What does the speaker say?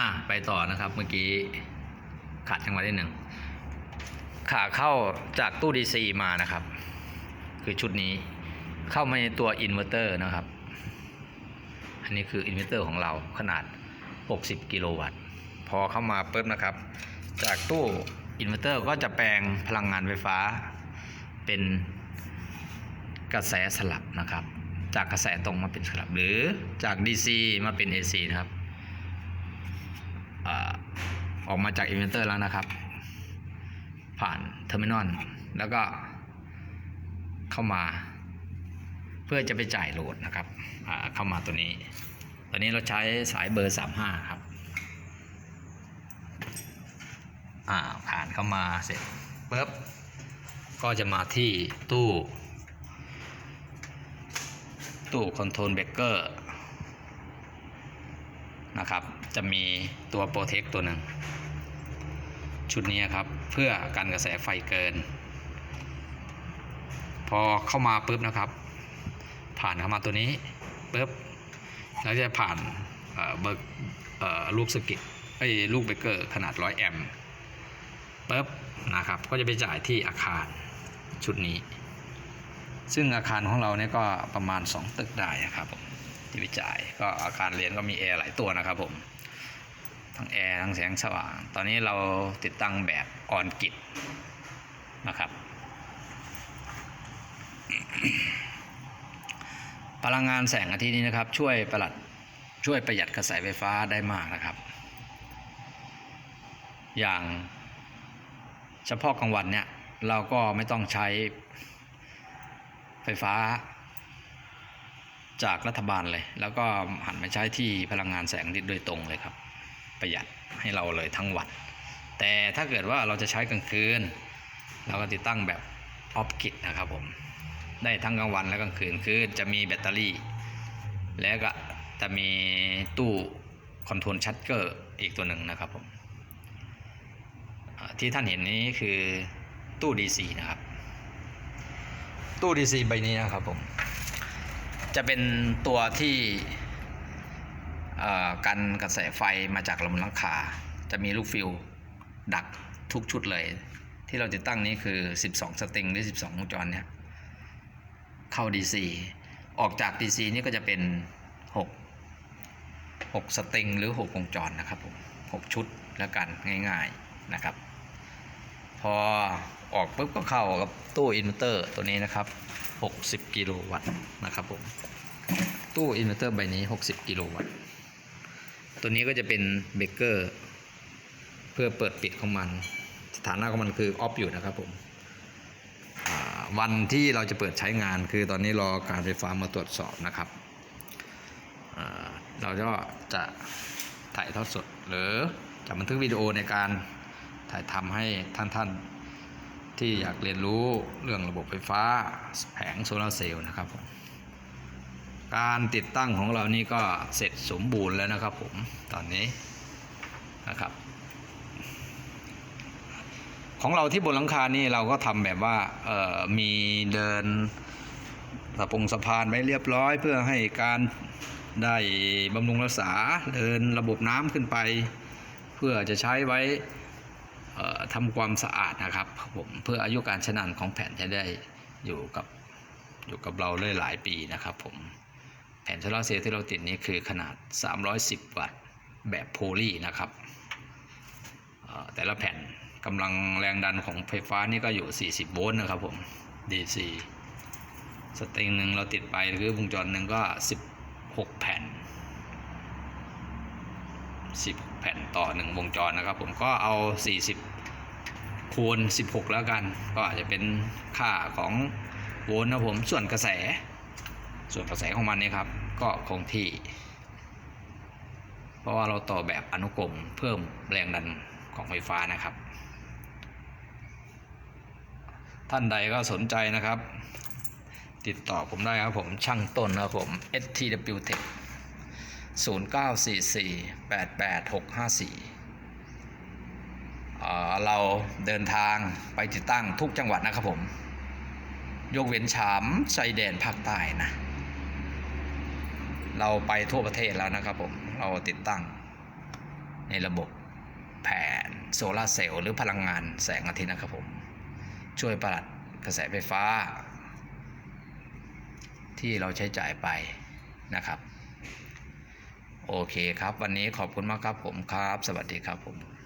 อะไปต่อนะครับเมื่อกี้ขาดจังหวะที่หนึ่งขาเข้าจากตู้ดีซีมานะครับ คือชุดนี้เข้ามาในตัวอินเวอร์เตอร์นะครับ อันนี้คืออินเวอร์เตอร์ของเราขนาด 60 กิโลวัตต์ พอเข้ามาปุ๊บนะครับ จากตู้อินเวอร์เตอร์ก็จะแปลงพลังงานไฟฟ้า เป็นกระแสสลับนะครับ จากกระแสตรงมาเป็นสลับหรือจาก DC มาเป็น AC นะครับ ออกมาจากอินเวอร์เตอร์แล้วนะครับ ผ่านเทอร์มินอลแล้วก็เข้ามา เพื่อจะไปจ่ายโหลดนะครับเข้ามาตัวนี้ ตอนนี้เราใช้สายเบอร์ 35 ครับผ่านเข้ามาเสร็จปุ๊บก็จะมาที่ตู้ ตู้คอนโทรลเบรกเกอร์ นะครับ จะมีตัวโปรเทคตัวหนึ่ง ชุดนี้ครับ เพื่อกันกระแสไฟเกิน พอเข้ามาปุ๊บนะครับ ผ่านเข้ามาตัวนี้ปุ๊บแล้วจะผ่านเบิกลูกสกิตไอ้ลูกเบรกเกอร์ขนาด 100 แอมป์ปุ๊บนะครับ ก็จะไปจ่ายที่อาคารชุดนี้ ซึ่งอาคารของเราเนี่ยก็ประมาณ 2 ตึกได้ครับผม ที่ไปจ่าย ก็อาคารเรียนก็มีแอร์หลายตัวนะครับผม ทั้งแอร์ทั้งแสงสว่าง ตอนนี้เราติดตั้งแบบออนกิจนะครับ พลังงานแสงอาทิตย์นี้นะครับ ช่วยประหลัดช่วยประหยัดกระแสไฟฟ้าได้มากนะครับ อย่างเฉพาะกลางวันเนี่ยเราก็ไม่ต้องใช้ไฟฟ้า จากรัฐบาลเลย แล้วก็หันมาใช้ที่พลังงานแสงอาทิตย์โดยตรงเลยครับ ประหยัดให้เราเลยทั้งวัน แต่ถ้าเกิดว่าเราจะใช้กลางคืน เราก็ติดตั้งแบบออฟกิดนะครับผม ได้ทั้งกลางวันและกลางคืน คือจะมีแบตเตอรี่ แล้วก็จะมีตู้คอนโทรลชัตเกอร์อีกตัวหนึ่งนะครับผม ที่ท่านเห็นนี้คือตู้ DC นะครับ ตู้ DC ใบนี้นะครับผม จะเป็นตัวที่กันกระแสไฟมาจากลำหลังคา จะมีลูกฟิลดักทุกชุดเลย ที่เราติดตั้งนี้คือ 12 สตริงหรือ 12วงจรเนี่ยเข้า DC ออกจาก DC นี่ก็จะเป็น 6 6 สตริงหรือ 6 วงจรนะครับผม 6 ชุดแล้วกันง่ายๆนะครับ พอออกปุ๊บก็เข้ากับตู้อินเวอร์เตอร์ตัวนี้นะครับ 60 กิโลวัตต์นะครับผม ตู้อินเวอร์เตอร์ใบนี้ 60 กิโลวัตต์ ตัวนี้ก็จะเป็นเบรกเกอร์เพื่อเปิดปิดของมัน สถานะของมันคือออฟอยู่นะครับผมวันที่เราจะเปิดใช้งานคือตอนนี้รอการไฟฟ้ามาตรวจสอบนะครับ เราก็จะถ่ายทอดสดหรือจะบันทึกวิดีโอในการ ถ่ายทำให้ท่านท่านที่อยากเรียนรู้เรื่องระบบไฟฟ้าแผงโซลาเซลล์นะครับผมการติดตั้งของเรานี่ก็เสร็จสมบูรณ์แล้วนะครับผมตอนนี้นะครับ ของเราที่บนหลังคานี่เราก็ทำแบบว่ามีเดินสะพงสะพานไว้เรียบร้อยเพื่อให้การได้บำรุงรักษาเดินระบบน้ำขึ้นไป เพื่อจะใช้ไว้ ทำความสะอาดนะครับผมเพื่ออายุการใช้งานของแผ่นจะได้อยู่กับอยู่กับเราเลยหลายปีนะครับผมแผ่นโซลาร์เซลล์ที่เราติดนี้คือขนาด 310 วัตต์แบบโพลีนะครับแต่ละแผ่นกำลังแรงดันของไฟฟ้านี่ก็อยู่ 40 โวลต์นะครับผม DC สตริงหนึ่งเราติดไปหรือวงจรหนึ่งก็ 16 แผ่น10แผ่นต่อ 1 วงจรนะครับผมก็เอา 40 คูณ 16 แล้วกัน ก็อาจจะเป็นค่าของโวลต์นะผมส่วนกระแส ส่วนกระแสของมันนี่ครับ ก็คงที่ เพราะว่าเราต่อแบบอนุกรมเพิ่มแรงดันของไฟฟ้านะครับ ท่านใดก็สนใจนะครับ ติดต่อผมได้ครับผมช่างต้นนะครับผม STW Tech 0944 88654 เราเดินทางไปติดตั้งทุกจังหวัดนะครับผม ยกเว้นฉามชายแดนภาคใต้นะ เราไปทั่วประเทศแล้วนะครับผม เราติดตั้งในระบบแผนโซลาเซลล์หรือพลังงานแสงอาทิตย์นะครับผม ช่วยประหยัดกระแสไฟฟ้า ที่เราใช้จ่ายไปนะครับ โอเคครับ วันนี้ขอบคุณมากครับผมครับ สวัสดีครับผม